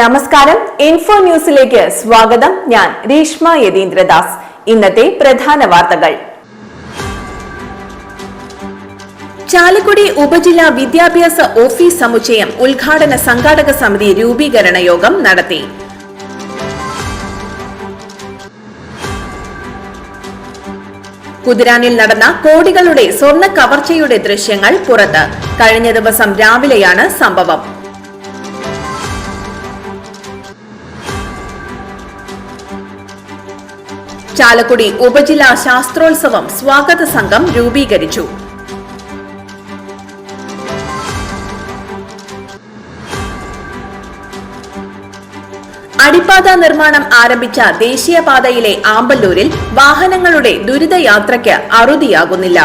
നമസ്കാരം. ഇൻഫോ ന്യൂസിലേക്ക് സ്വാഗതം. ഞാൻ രീഷ്മ യതീന്ദ്രദാസ്. ഇന്നത്തെ പ്രധാന വാർത്തകൾ. ചാലക്കുടി ഉപജില്ലാ വിദ്യാഭ്യാസ ഓഫീസ് സമുച്ചയം ഉദ്ഘാടന സംഘാടക സമിതി രൂപീകരണ യോഗം നടത്തി. കുതിരാനിൽ നടന്ന കോടികളുടെ സ്വർണ കവർച്ചയുടെ ദൃശ്യങ്ങൾ പുറത്ത്. കഴിഞ്ഞ ദിവസം രാവിലെയാണ് സംഭവം. ചാലക്കുടി ഉപജില്ലാ ശാസ്ത്രോത്സവം സ്വാഗത സംഘം രൂപീകരിച്ചു. അടിപ്പാത നിർമ്മാണം ആരംഭിച്ച ദേശീയപാതയിലെ ആമ്പല്ലൂരിൽ വാഹനങ്ങളുടെ ദുരിതയാത്രയ്ക്ക് അറുതിയാകുന്നില്ല.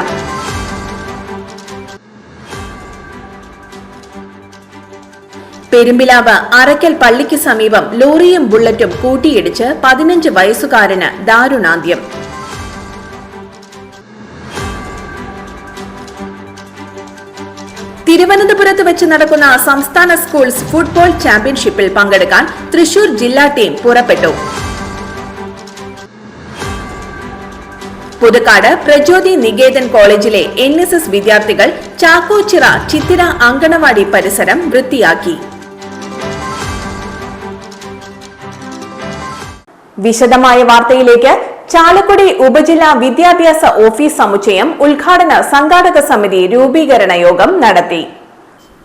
പെരുമ്പിലാവ് അറയ്ക്കൽ പള്ളിക്ക് സമീപം ലോറിയും ബുള്ളറ്റും കൂട്ടിയിടിച്ച് പതിനഞ്ച് വയസ്സുകാരന് ദാരുണാന്ത്യം. തിരുവനന്തപുരത്ത് വെച്ച് നടക്കുന്ന സംസ്ഥാന സ്കൂൾസ് ഫുട്ബോൾ ചാമ്പ്യൻഷിപ്പിൽ പങ്കെടുക്കാൻ തൃശൂർ ജില്ലാ ടീം പുറപ്പെട്ടു. പുതുക്കാട് പ്രചോദി നികേതൻ കോളേജിലെ എൻ എസ് എസ് വിദ്യാർത്ഥികൾ ചാക്കോച്ചിറ ചിത്തിര അങ്കണവാടി പരിസരം വൃത്തിയാക്കി. വിശദമായ വാർത്തയിലേക്ക് ചാലക്കുടി ഉപജില്ലാ വിദ്യാഭ്യാസ ഓഫീസ് സമുച്ചയം ഉദ്ഘാടന സംഘാടക സമിതി രൂപീകരണ യോഗം നടത്തി.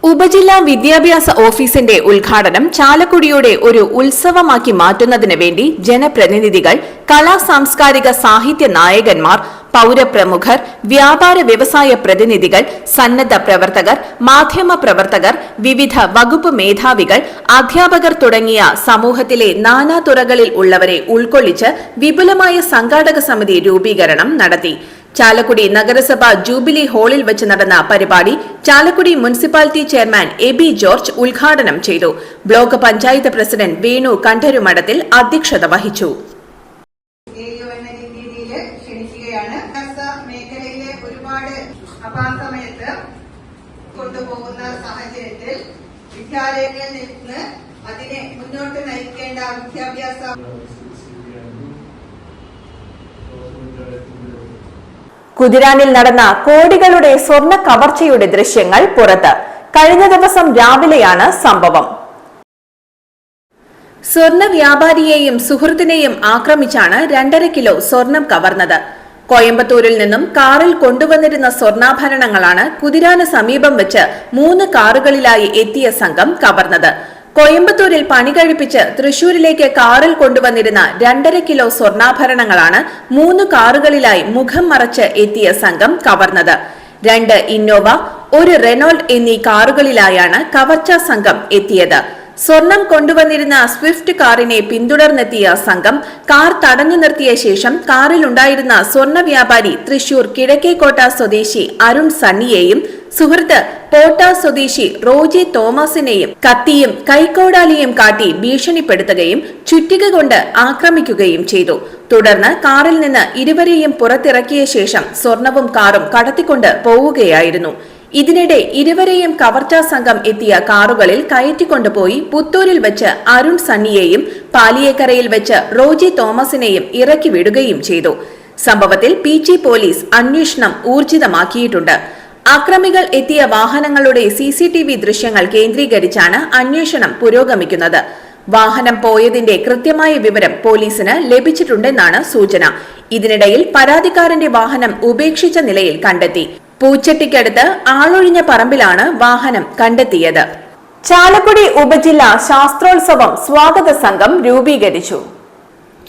ഉപജില്ലാ വിദ്യാഭ്യാസ ഓഫീസിന്റെ ഉദ്ഘാടനം ചാലക്കുടിയുടെ ഒരു ഉത്സവമാക്കി മാറ്റുന്നതിന് വേണ്ടി ജനപ്രതിനിധികൾ കലാ സാംസ്കാരിക സാഹിത്യ നായകന്മാർ പൗരപ്രമുഖർ വ്യാപാര വ്യവസായ പ്രതിനിധികൾ സന്നദ്ധ പ്രവർത്തകർ മാധ്യമ പ്രവർത്തകർ വിവിധ വകുപ്പ് മേധാവികൾ അധ്യാപകർ തുടങ്ങിയ സമൂഹത്തിലെ നാനാതുറകളിൽ ഉള്ളവരെ ഉൾക്കൊള്ളിച്ച് വിപുലമായ സംഘാടക സമിതി രൂപീകരണം നടത്തി. ചാലക്കുടി നഗരസഭ ജൂബിലി ഹാളിൽ വെച്ച് നടന്ന പരിപാടി ചാലക്കുടി മുനിസിപ്പാലിറ്റി ചെയർമാൻ എബി ജോർജ് ഉദ്ഘാടനം ചെയ്തു. ബ്ലോക്ക് പഞ്ചായത്ത് പ്രസിഡന്റ് വേണു കണ്ഠരുമഠത്തിൽ അധ്യക്ഷത വഹിച്ചു എയോ എന്ന രീതിയിൽ ക്ഷണിക്കുകയാണ് വിദ്യാഭ്യാസ മേഖലയിലെ ഒരുപാട് അപാസമയത്ത് കൊണ്ടുപോകുന്ന സാഹചര്യത്തിൽ വിദ്യാലയങ്ങളിൽ നിന്ന് അതിനെ മുന്നോട്ട് നയിക്കേണ്ട വിദ്യാഭ്യാസ കുതിരാനിൽ നടന്ന കോടികളുടെ സ്വർണ കവർച്ചയുടെ ദൃശ്യങ്ങൾ പുറത്ത്. കഴിഞ്ഞ ദിവസം രാവിലെയാണ് സംഭവം. സ്വർണ വ്യാപാരിയെയും സുഹൃത്തിനെയും ആക്രമിച്ചാണ് രണ്ടര കിലോ സ്വർണം കവർന്നത്. കോയമ്പത്തൂരിൽ നിന്നും കാറിൽ കൊണ്ടുവന്നിരുന്ന സ്വർണാഭരണങ്ങളാണ് കുതിരാന സമീപം വെച്ച് മൂന്ന് കാറുകളിലായി എത്തിയ സംഘം കവർന്നത്. കോയമ്പത്തൂരിൽ പണി കഴിപ്പിച്ച് തൃശൂരിലേക്ക് കാറിൽ കൊണ്ടുവന്നിരുന്ന രണ്ടര കിലോ സ്വർണാഭരണങ്ങളാണ് മൂന്ന് കാറുകളിലായി മുഖം മറച്ച് എത്തിയ സംഘം കവർന്നത്. രണ്ട് ഇന്നോവ ഒരു റെനോൾഡ് എന്നീ കാറുകളിലായാണ് കവർച്ചാ സംഘം എത്തിയത്. സ്വർണം കൊണ്ടുവന്നിരുന്ന സ്വിഫ്റ്റ് കാറിനെ പിന്തുടർന്നെത്തിയ സംഘം കാർ തടഞ്ഞു നിർത്തിയ ശേഷം കാറിലുണ്ടായിരുന്ന സ്വർണ വ്യാപാരി തൃശൂർ കിഴക്കേക്കോട്ട സ്വദേശി അരുൺ സണ്ണിയെയും സുഹൃത്ത് പോട്ട സ്വദേശി റോജി തോമസിനെയും കത്തിയും കൈക്കോടാലിയും കാട്ടി ഭീഷണിപ്പെടുത്തുകയും ചുറ്റിക കൊണ്ട് ആക്രമിക്കുകയും ചെയ്തു. തുടർന്ന് കാറിൽ നിന്ന് ഇരുവരെയും പുറത്തിറക്കിയ ശേഷം സ്വർണവും കാറും കടത്തിക്കൊണ്ട് പോവുകയായിരുന്നു. ഇതിനിടെ ഇരുവരെയും കവർച്ചാ സംഘം എത്തിയ കാറുകളിൽ കയറ്റിക്കൊണ്ടുപോയി പുത്തൂരിൽ വെച്ച് അരുൺ സണ്ണിയെയും പാലിയേക്കരയിൽ വെച്ച് റോജി തോമസിനെയും ഇറക്കി വിടുകയും ചെയ്തു. സംഭവത്തിൽ പി ജി പോലീസ് അന്വേഷണം ഊർജിതമാക്കിയിട്ടുണ്ട്. അക്രമികൾ എത്തിയ വാഹനങ്ങളുടെ സി സി ടി വി ദൃശ്യങ്ങൾ കേന്ദ്രീകരിച്ചാണ് അന്വേഷണം പുരോഗമിക്കുന്നത്. വാഹനം പോയതിന്റെ കൃത്യമായ വിവരം പോലീസിന് ലഭിച്ചിട്ടുണ്ടെന്നാണ് സൂചന. ഇതിനിടയിൽ പരാതിക്കാരന്റെ വാഹനം ഉപേക്ഷിച്ച നിലയിൽ കണ്ടെത്തി. പൂച്ചട്ടിക്കടുത്ത് ആളൊഴിഞ്ഞ പറമ്പിലാണ് വാഹനം കണ്ടെത്തിയത്. ചാലക്കുടി ഉപജില്ലാ ശാസ്ത്രോത്സവം സ്വാഗത സംഘം രൂപീകരിച്ചു.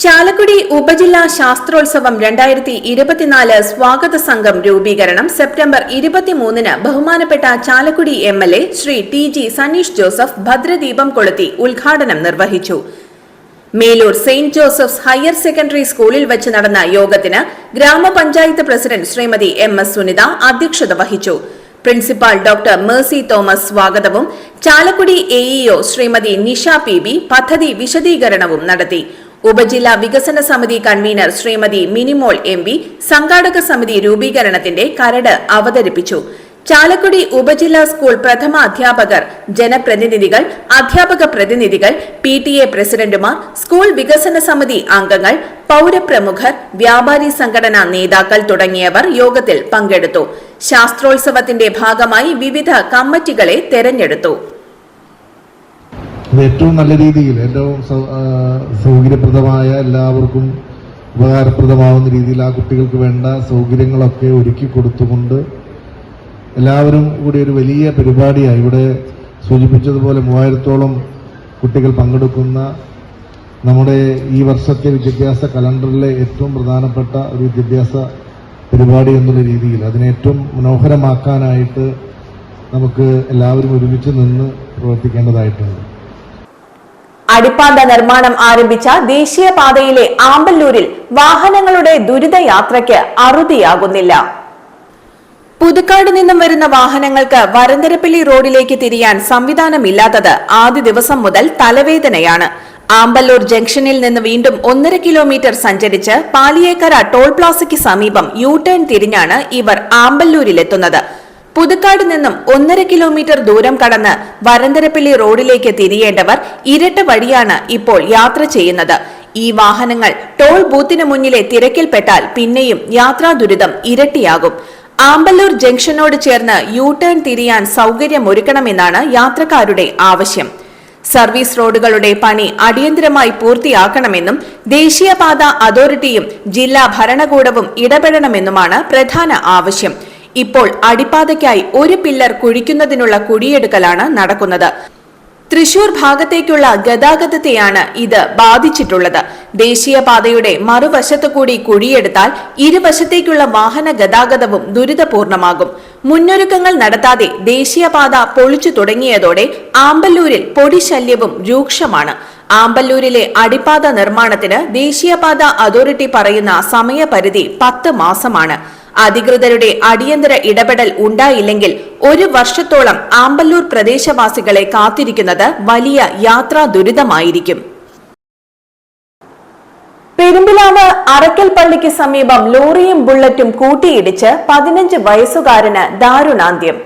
ചാലക്കുടി ഉപജില്ലാ ശാസ്ത്രോത്സവം രണ്ടായിരത്തി ഇരുപത്തിനാല് സ്വാഗത സംഘം രൂപീകരണം സെപ്റ്റംബർ ഇരുപത്തിമൂന്നിന് ബഹുമാനപ്പെട്ട Chalakudy M L A Shri T G Saneesh Joseph ഭദ്രദീപം കൊളുത്തി ഉദ്ഘാടനം നിർവഹിച്ചു. Melur Saint Joseph's higher secondary സ്കൂളിൽ വെച്ച് നടന്ന യോഗത്തിന് ഗ്രാമപഞ്ചായത്ത് president Shrimati M S Sunitha അധ്യക്ഷത വഹിച്ചു. പ്രിൻസിപ്പാൾ ഡോക്ടർ മേഴ്സി തോമസ് സ്വാഗതവും Chalakudy AEO Shrimati Nisha P B പദ്ധതി വിശദീകരണവും നടത്തി. ഉപജില്ലാ വികസന സമിതി കൺവീനർ ശ്രീമതി മിനിമോൾ എം സംഘാടക സമിതി രൂപീകരണത്തിന്റെ കരട് അവതരിപ്പിച്ചു. ചാലക്കുടി ഉപജില്ലാ സ്കൂൾ പ്രഥമ അധ്യാപകർ ജനപ്രതിനിധികൾ അധ്യാപക പ്രതിനിധികൾ പി ടി എ പ്രസിഡന്റുമാർ സ്കൂൾ വികസന സമിതി അംഗങ്ങൾ പൌരപ്രമുഖർ വ്യാപാരി സംഘടനാ നേതാക്കൾ തുടങ്ങിയവർ യോഗത്തിൽ പങ്കെടുത്തു. ശാസ്ത്രോത്സവത്തിന്റെ ഭാഗമായി വിവിധ കമ്മിറ്റികളെ തെരഞ്ഞെടുത്തു. ഏറ്റവും നല്ല രീതിയിൽ ഏറ്റവും സൗകര്യപ്രദമായ എല്ലാവർക്കും ഉപകാരപ്രദമാവുന്ന രീതിയിൽ ആ കുട്ടികൾക്ക് വേണ്ട സൗകര്യങ്ങളൊക്കെ ഒരുക്കി കൊടുത്തുകൊണ്ട് എല്ലാവരും കൂടി ഒരു വലിയ പരിപാടിയായി. ഇവിടെ സൂചിപ്പിച്ചതുപോലെ മൂവായിരത്തോളം കുട്ടികൾ പങ്കെടുക്കുന്ന നമ്മുടെ ഈ വർഷത്തെ വിദ്യാഭ്യാസ കലണ്ടറിലെ ഏറ്റവും പ്രധാനപ്പെട്ട ഒരു വിദ്യാഭ്യാസ പരിപാടി എന്നുള്ള രീതിയിൽ. അതിനെ ഏറ്റവും മനോഹരമാക്കാനായിട്ട് നമുക്ക് എല്ലാവരും ഒരുമിച്ച് നിന്ന് പ്രവർത്തിക്കേണ്ടതായിട്ടുണ്ട്. അടിപ്പാത നിർമ്മാണം ആരംഭിച്ച ദേശീയപാതയിലെ ആമ്പല്ലൂരിൽ വാഹനങ്ങളുടെ ദുരിതയാത്രയ്ക്ക് അറുതിയാകുന്നില്ല. പുതുക്കാട് നിന്നും വരുന്ന വാഹനങ്ങൾക്ക് വരന്തരപ്പള്ളി റോഡിലേക്ക് തിരിയാൻ സംവിധാനമില്ലാത്തത് ആദ്യ ദിവസം മുതൽ തലവേദനയാണ്. ആമ്പല്ലൂർ ജംഗ്ഷനിൽ നിന്ന് വീണ്ടും ഒന്നര കിലോമീറ്റർ സഞ്ചരിച്ച് പാലിയേക്കര ടോൾ പ്ലാസയ്ക്ക് സമീപം യു ടേൺ തിരിഞ്ഞാണ് ഇവർ ആമ്പല്ലൂരിലെത്തുന്നത്. പുതുക്കാട് നിന്നും ഒന്നര കിലോമീറ്റർ ദൂരം കടന്ന് വരന്തരപ്പള്ളി റോഡിലേക്ക് തിരിയേണ്ടവർ ഇരട്ട വഴിയാണ് ഇപ്പോൾ യാത്ര ചെയ്യുന്നത്. ഈ വാഹനങ്ങൾ ടോൾ ബൂത്തിന് മുന്നിലെ തിരക്കിൽപ്പെട്ടാൽ പിന്നെയും യാത്രാ ദുരിതം ഇരട്ടിയാകും. ആമ്പല്ലൂർ ജംഗ്ഷനോട് ചേർന്ന് യു ടേൺ തിരിയാൻ സൗകര്യമൊരുക്കണമെന്നാണ് യാത്രക്കാരുടെ ആവശ്യം. സർവീസ് റോഡുകളുടെ പണി അടിയന്തരമായി പൂർത്തിയാക്കണമെന്നും ദേശീയപാത അതോറിറ്റിയും ജില്ലാ ഭരണകൂടവും ഇടപെടണമെന്നുമാണ് പ്രധാന ആവശ്യം. ഇപ്പോൾ അടിപ്പാതയ്ക്കായി ഒരു പില്ലർ കുഴിക്കുന്നതിനുള്ള കുഴിയെടുക്കലാണ് നടക്കുന്നത്. തൃശൂർ ഭാഗത്തേക്കുള്ള ഗതാഗതത്തെയാണ് ഇത് ബാധിച്ചിട്ടുള്ളത്. ദേശീയപാതയുടെ മറുവശത്തു കൂടി കുഴിയെടുത്താൽ ഇരുവശത്തേക്കുള്ള വാഹന ഗതാഗതവും ദുരിതപൂർണമാകും. മുന്നൊരുക്കങ്ങൾ നടത്താതെ ദേശീയപാത പൊളിച്ചു തുടങ്ങിയതോടെ ആമ്പല്ലൂരിൽ പൊടിശല്യവും രൂക്ഷമാണ്. ആമ്പല്ലൂരിലെ അടിപ്പാത നിർമ്മാണത്തിന് ദേശീയപാത അതോറിറ്റി പറയുന്ന സമയപരിധി പത്ത് മാസമാണ്. അധികൃതരുടെ അടിയന്തര ഇടപെടൽ ഉണ്ടായില്ലെങ്കിൽ ഒരു വർഷത്തോളം ആമ്പല്ലൂർ പ്രദേശവാസികളെ കാത്തിരിക്കുന്നത് വലിയ യാത്രാ ദുരിതമായിരിക്കും പെരുമ്പിലാവ് അറക്കൽ പള്ളിക്ക് സമീപം ലോറിയും ബുള്ളറ്റും കൂട്ടിയിടിച്ച് പതിനഞ്ച് വയസ്സുകാരന് ദാരുണാന്ത്യം.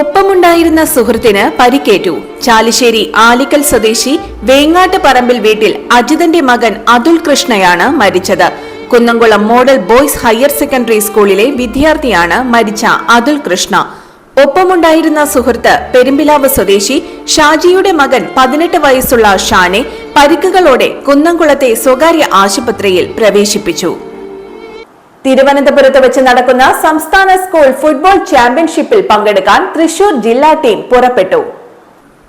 ഒപ്പമുണ്ടായിരുന്ന സുഹൃത്തിന് പരിക്കേറ്റു. ചാലിശ്ശേരി ആലിക്കൽ സ്വദേശി വേങ്ങാട്ട് പറമ്പിൽ വീട്ടിൽ അജിതന്റെ മകൻ അതുൽ കൃഷ്ണയാണ് മരിച്ചത്. Kunnamkulam model boys higher secondary സ്കൂളിലെ വിദ്യാർത്ഥിയാണ് മരിച്ച അതുൽ കൃഷ്ണ. ഒപ്പമുണ്ടായിരുന്ന സുഹൃത്ത് പെരുമ്പിലാവ് സ്വദേശി ഷാജിയുടെ മകൻ പതിനെട്ട് വയസ്സുള്ള ഷാനെ പരിക്കുകളോടെ കുന്നംകുളത്തെ സ്വകാര്യ ആശുപത്രിയിൽ പ്രവേശിപ്പിച്ചു. തിരുവനന്തപുരത്ത് വെച്ച് നടക്കുന്ന സംസ്ഥാന സ്കൂൾ ഫുട്ബോൾ ചാമ്പ്യൻഷിപ്പിൽ പങ്കെടുക്കാൻ തൃശൂർ ജില്ലാ ടീം പുറപ്പെട്ടു.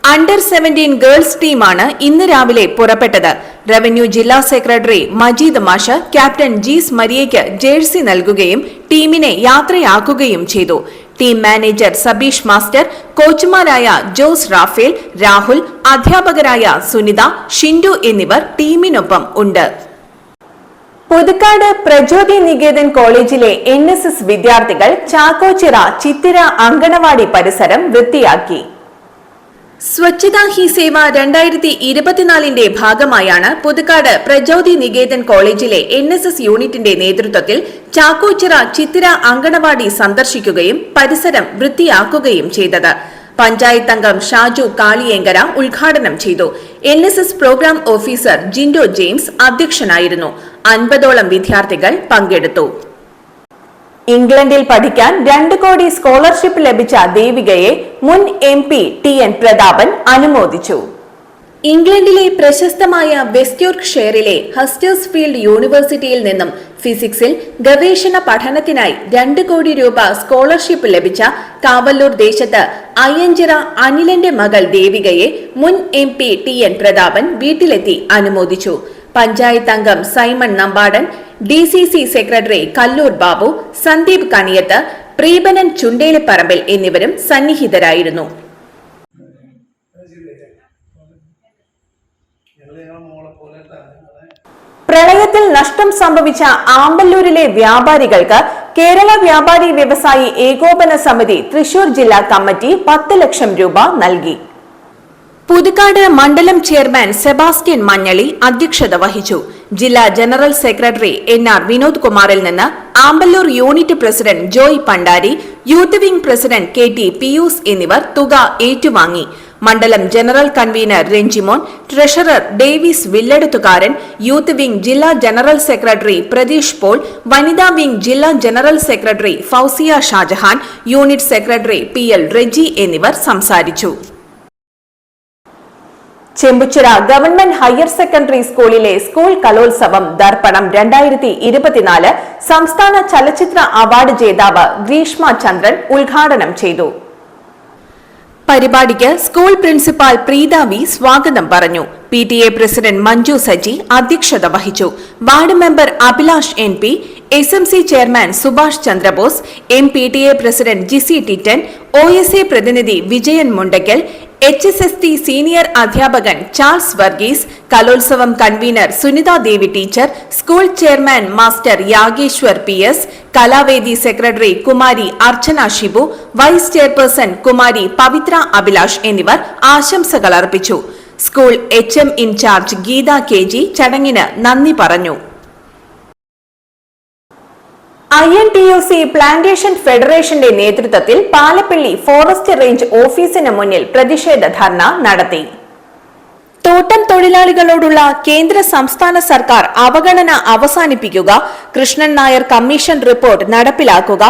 അണ്ടർ സെവന്റീൻ ഗേൾസ് ടീമാണ് ഇന്ന് രാവിലെ പുറപ്പെട്ടത്. റവന്യൂ ജില്ലാ സെക്രട്ടറി മജീദ് മാഷ് ക്യാപ്റ്റൻ ജീസ് മരിയയ്ക്ക് ജേഴ്സി നൽകുകയും ടീമിനെ യാത്രയാക്കുകയും ചെയ്തു. ടീം മാനേജർ സബീഷ് മാസ്റ്റർ കോച്ചുമാരായ ജോസ് റാഫേൽ രാഹുൽ അധ്യാപകരായ സുനിത ഷിൻഡു എന്നിവർ ടീമിനൊപ്പം ഉണ്ട്. പുതുക്കാട് പ്രചോദി നികേതൻ കോളേജിലെ എൻ എസ് എസ് വിദ്യാർത്ഥികൾ ചാക്കോച്ചിറ ചിത്തിര അങ്കണവാടി പരിസരം വൃത്തിയാക്കി. സ്വച്ഛതാ ഹി സേവ രണ്ടായിരത്തി ഇരുപത്തിനാലിന്റെ ഭാഗമായാണ് പുതുക്കാട് പ്രജോതി നികേതൻ കോളേജിലെ എൻ എസ് എസ് യൂണിറ്റിന്റെ നേതൃത്വത്തിൽ ചാക്കോച്ചിറ ചിത്തിര അങ്കണവാടി സന്ദർശിക്കുകയും പരിസരം വൃത്തിയാക്കുകയും ചെയ്തത്. പഞ്ചായത്ത് അംഗം ഷാജു കാളിയേങ്കര ഉദ്ഘാടനം ചെയ്തു. N S S programme officer Jindo James അധ്യക്ഷനായിരുന്നു. അൻപതോളം വിദ്യാർത്ഥികൾ പങ്കെടുത്തു. ഇംഗ്ലണ്ടിൽ പഠിക്കാൻ രണ്ട് കോടി സ്കോളർഷിപ്പ് ലഭിച്ച ദേവികയെ മുൻ M P T N Prathapan അനുമോദിച്ചു. ഇംഗ്ലണ്ടിലെ പ്രശസ്തമായ വെസ്റ്റ്യോർക്ക് ഷെയറിലെ ഹസ്റ്റേഴ്സ് ഫീൽഡ് യൂണിവേഴ്സിറ്റിയിൽ നിന്നും ഫിസിക്സിൽ ഗവേഷണ പഠനത്തിനായി രണ്ട് കോടി രൂപ സ്കോളർഷിപ്പ് ലഭിച്ച കാവല്ലൂർ ദേശത്ത് അയ്യഞ്ചിറ അനിലന്റെ മകൾ ദേവികയെ മുൻ M P T N Prathapan വീട്ടിലെത്തി അനുമോദിച്ചു. പഞ്ചായത്ത് അംഗം Simon Nambadan D C C secretary Kallur Babu Sandeep Kaniyath Preebanan Chundelipparambil എന്നിവരും സന്നിഹിതരായിരുന്നു. പ്രളയത്തിൽ നഷ്ടം സംഭവിച്ച ആമ്പല്ലൂരിലെ വ്യാപാരികൾക്ക് കേരള വ്യാപാരി വ്യവസായി ഏകോപന സമിതി തൃശൂർ ജില്ലാ കമ്മിറ്റി പത്ത് ലക്ഷം രൂപ നൽകി. പുതുക്കാട് മണ്ഡലം ചെയർമാൻ സെബാസ്റ്റ്യൻ മഞ്ഞളി അധ്യക്ഷത വഹിച്ചു. ജില്ലാ general secretary N R Vinod കുമാറിൽ നിന്ന് Amballur unit president Joy Pandari youth wing president K T Piyus എന്നിവർ തുക ഏറ്റുവാങ്ങി. മണ്ഡലം general convener Ranjimon treasurer Davis Villeduthukaran youth wing ജില്ലാ ജനറൽ സെക്രട്ടറി പ്രതീഷ് പോൾ വനിതാ വിംഗ് ജില്ലാ general secretary Fousiya Shajahan unit secretary P L Reji എന്നിവർ സംസാരിച്ചു. Chembuchira government higher secondary സ്കൂളിലെ സ്കൂൾ കലോത്സവം ദർപ്പണം രണ്ടായിരത്തി ഇരുപത്തിനാല് സംസ്ഥാന ചലച്ചിത്ര അവാർഡ് ജേതാവ് ഗ്രീഷ്മ ചന്ദ്രൻ ഉദ്ഘാടനം ചെയ്തു. പരിപാടിക്ക് സ്കൂൾ പ്രിൻസിപ്പാൾ പ്രീത വി സ്വാഗതം പറഞ്ഞു. P T A president Manju Saji അധ്യക്ഷത വഹിച്ചു. Ward member Abhilash N P S M C chairman Subhash Chandrabose M P T A president Jisy Titan O S A പ്രതിനിധി Vijayan Mundakkal H S S T senior അധ്യാപകൻ Charles Varghese കലോത്സവം convener Sunitha Devi teacher school chairman master Yageshwar P S കലാവേദി secretary Kumari Archana Shibu vice chairperson Kumari Pavithra Abhilash എന്നിവർ ആശംസകൾ അർപ്പിച്ചു. School H M in charge Geetha K G ചടങ്ങിന് നന്ദി പറഞ്ഞു. I N T U C plantation ഫെഡറേഷന്റെ നേതൃത്വത്തിൽ പാലപ്പള്ളി ഫോറസ്റ്റ് റേഞ്ച് ഓഫീസിന് മുന്നിൽ പ്രതിഷേധ ധർണ നടത്തി. തോട്ടം തൊഴിലാളികളോടുള്ള കേന്ദ്ര സംസ്ഥാന സർക്കാർ അവഗണന അവസാനിപ്പിക്കുക കൃഷ്ണൻ നായർ കമ്മീഷൻ റിപ്പോർട്ട് നടപ്പിലാക്കുക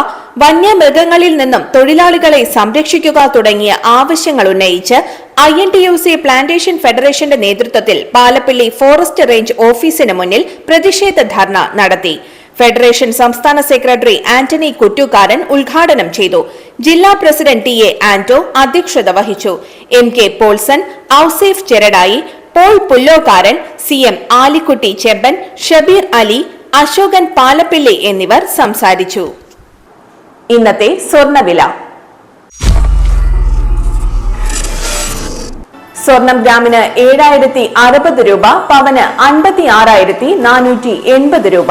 വന്യമൃഗങ്ങളിൽ നിന്നും തൊഴിലാളികളെ സംരക്ഷിക്കുക തുടങ്ങിയ ആവശ്യങ്ങൾ ഉന്നയിച്ച് I N T U C plantation ഫെഡറേഷന്റെ നേതൃത്വത്തിൽ പാലപ്പള്ളി ഫോറസ്റ്റ് റേഞ്ച് ഓഫീസിന് മുന്നിൽ പ്രതിഷേധ ധർണ നടത്തി. ഫെഡറേഷൻ സംസ്ഥാന സെക്രട്ടറി ആന്റണി കുറ്റുകാരൻ ഉദ്ഘാടനം ചെയ്തു. ജില്ലാ പ്രസിഡന്റ് ടി എ ആന്റോ അധ്യക്ഷത വഹിച്ചു. M K Paulson Ouseph Cheradai Paul Pullokkaran C M Alikutty Chemban Shabeer Ali Ashokan Palappilly എന്നിവർ സംസാരിച്ചു. ഇന്നത്തെ സ്വർണവില. സ്വർണം ഗ്രാമിന് ഏഴായിരത്തി അറുപത് രൂപ പവന് അൻപത്തി ആറായിരത്തി നാനൂറ്റി എൺപത് രൂപ.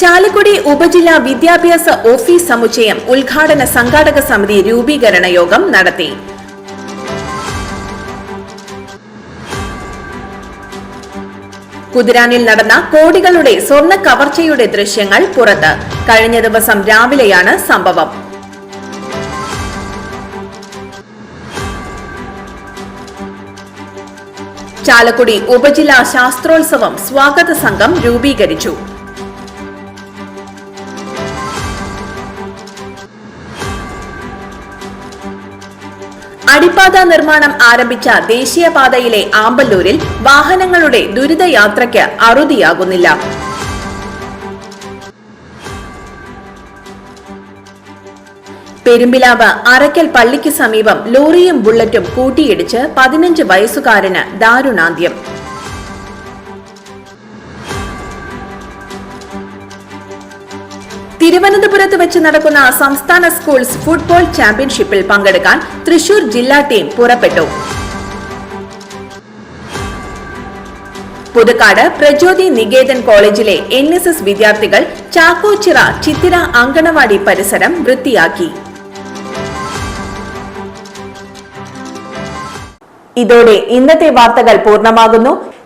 ചാലക്കുടി ഉപജില്ലാ വിദ്യാഭ്യാസ ഓഫീസ് സമുച്ചയം ഉദ്ഘാടന സംഘാടക സമിതി രൂപീകരണ യോഗം നടത്തി. കുതിരാനിൽ നടന്ന കോടികളുടെ സ്വർണ കവർച്ചയുടെ ദൃശ്യങ്ങൾ പുറത്ത്. കഴിഞ്ഞ ദിവസം രാവിലെയാണ് സംഭവം. ചാലക്കുടി ഉപജില്ലാ ശാസ്ത്രോത്സവം സ്വാഗത സംഘം രൂപീകരിച്ചു. അടിപ്പാത നിർമ്മാണം ആരംഭിച്ച ദേശീയപാതയിലെ ആമ്പല്ലൂരിൽ വാഹനങ്ങളുടെ ദുരിതയാത്രയ്ക്ക് അറുതിയാകുന്നില്ല. പെരുമ്പിലാവ് അറയ്ക്കൽ പള്ളിക്ക് സമീപം ലോറിയും ബുള്ളറ്റും കൂട്ടിയിടിച്ച് പതിനഞ്ച് വയസ്സുകാരന് ദാരുണാന്ത്യം. തിരുവനന്തപുരത്ത് വെച്ച് നടക്കുന്ന സംസ്ഥാന സ്കൂൾസ് ഫുട്ബോൾ ചാമ്പ്യൻഷിപ്പിൽ പങ്കെടുക്കാൻ തൃശൂർ ജില്ലാ ടീം പുറപ്പെട്ടു. പുതുക്കാട് പ്രചോദി നികേതൻ കോളേജിലെ എൻ എസ് എസ് വിദ്യാർത്ഥികൾ ചാക്കോച്ചിറ ചിത്തിര അങ്കണവാടി പരിസരം വൃത്തിയാക്കി. ഇതോടെ ഇന്നത്തെ വാർത്തകൾ പൂർണമാകുന്നു.